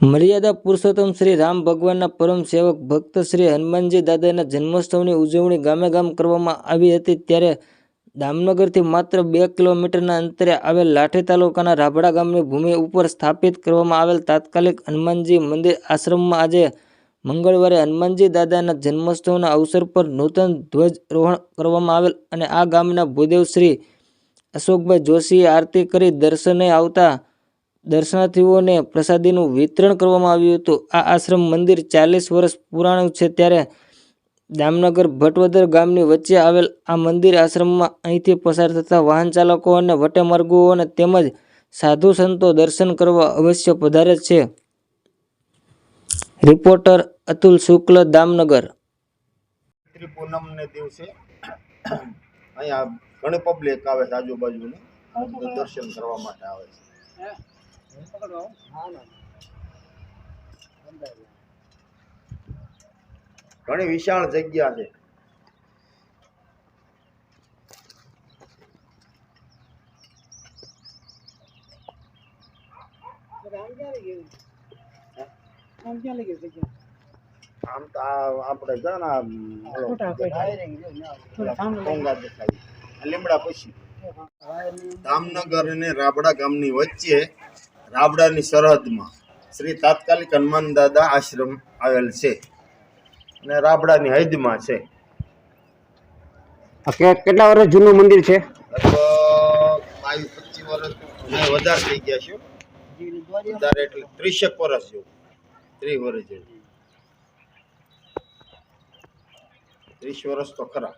મર્યાદા પુરુષોત્તમ શ્રી રામ ભગવાનના પરમ સેવક ભક્ત શ્રી હનુમાનજી દાદાના જન્મોત્સવની ઉજવણી ગામે ગામ કરવામાં આવી હતી ત્યારે દામનગરથી માત્ર બે કિલોમીટરના અંતરે આવેલ લાઠી તાલુકાના રાભડા ગામની ભૂમિ ઉપર સ્થાપિત કરવામાં આવેલ તાત્કાલિક હનુમાનજી મંદિર આશ્રમમાં આજે મંગળવારે હનુમાનજી દાદાના જન્મોત્સવના અવસર પર નૂતન ધ્વજરોહણ કરવામાં આવેલ અને આ ગામના ભૂદેવ શ્રી અશોકભાઈ જોશીએ આરતી કરી દર્શને આવતા દર્શનાર્થીઓને પ્રસાદીનું વિતરણ કરવામાં આવ્યું હતું. આ આશ્રમ મંદિર ચાલીસ વર્ષ પુરાણું છે, ત્યારે દામનગર ભટવદર ગામની વચ્ચે આવેલ આ મંદિર આશ્રમમાં અહીંથી પસાર થતા વાહન ચાલકો અને વટેમાર્ગોઓને તેમજ સાધુ સંતો દર્શન કરવા અવશ્ય પધારે છે. રિપોર્ટર અતુલ શુક્લ, દામનગર. પૂનમને દિવસે અહીંયા ઘણી પબ્લિક આવે છે, આજુબાજુની, દર્શન કરવા માટે આવે છે. ઘણી વિશાળ જગ્યા છે. આમ તો આપણે છે ને લીમડા પછી. જામનગર અને રાબડા ગામની વચ્ચે રાબડાની સરહદમાં શ્રી તાત્કાલિક હનુમાન દાદા આશ્રમ આવેલ છે. અને રાબડાની હદમાં છે. કેટલા વર્ષ જૂનું મંદિર છે? બાવીસ પચીસ વર્ષ વધારે થઈ ગયા છે. વધારે એટલે ત્રીસેક વર્ષ જેવું. ત્રીસ વર્ષ જેવું. ત્રીસ વર્ષ તો ખરા.